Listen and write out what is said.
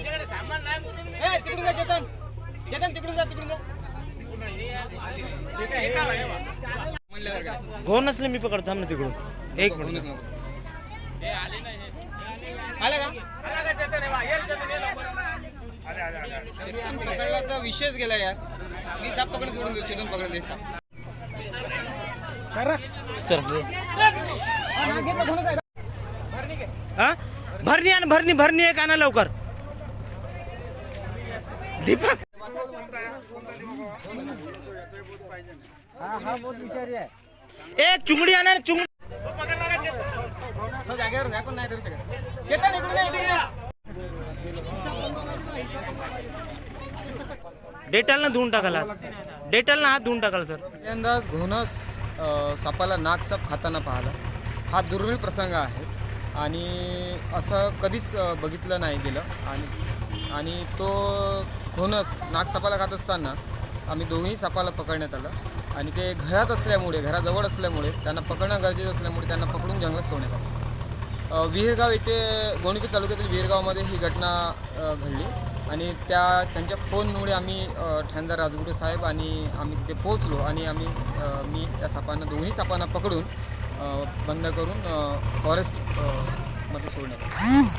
ए, तिकडून जा चेतन. चेतन तिकडून जा तिकडून जा. घोर नसले मी पकडतो. थांब ना तिकडून. एक मिनिट. आले का? चेतन? पकडला तर विषयच गेला यार. मी साप पकडून सोडून देऊ चेतन पकडले ते साप. चल हा? भरणी आण भरणी भरणी एक आणा लवकर. दीपक. एक चुंगडी आणा चुंगडी. डेटल ना धुवून टाकाला डेटल ना हात धुवून टाकाल सर. पहिल्यांदाच घोणस सापाला नाक साप खाताना पाहला. हा दुर्मिळ प्रसंग आहे. आणि असं कधीच बघितलं नाही गेलं. आणि आणि तो घोणस नागसापाला खात असताना आम्ही दोन्ही सापाला पकडण्यात आलं. आणि ते घरात असल्यामुळे घराजवळ असल्यामुळे त्यांना पकडणं गरजेचं असल्यामुळे त्यांना पकडून जंगलात सोडण्यात आलं. विहीरगाव येथे गोणीपी तालुक्यातील विहीरगावमध्ये ही घटना घडली. आणि त्या त्यांच्या फोनमुळे आम्ही अ, ठाणेदार राजगुरू साहेब आणि आम्ही तिथे पोहोचलो. आणि आम्ही मी त्या सापांना दोन्ही सापांना पकडून बंद करून फॉरेस्टमध्ये सोडण्यात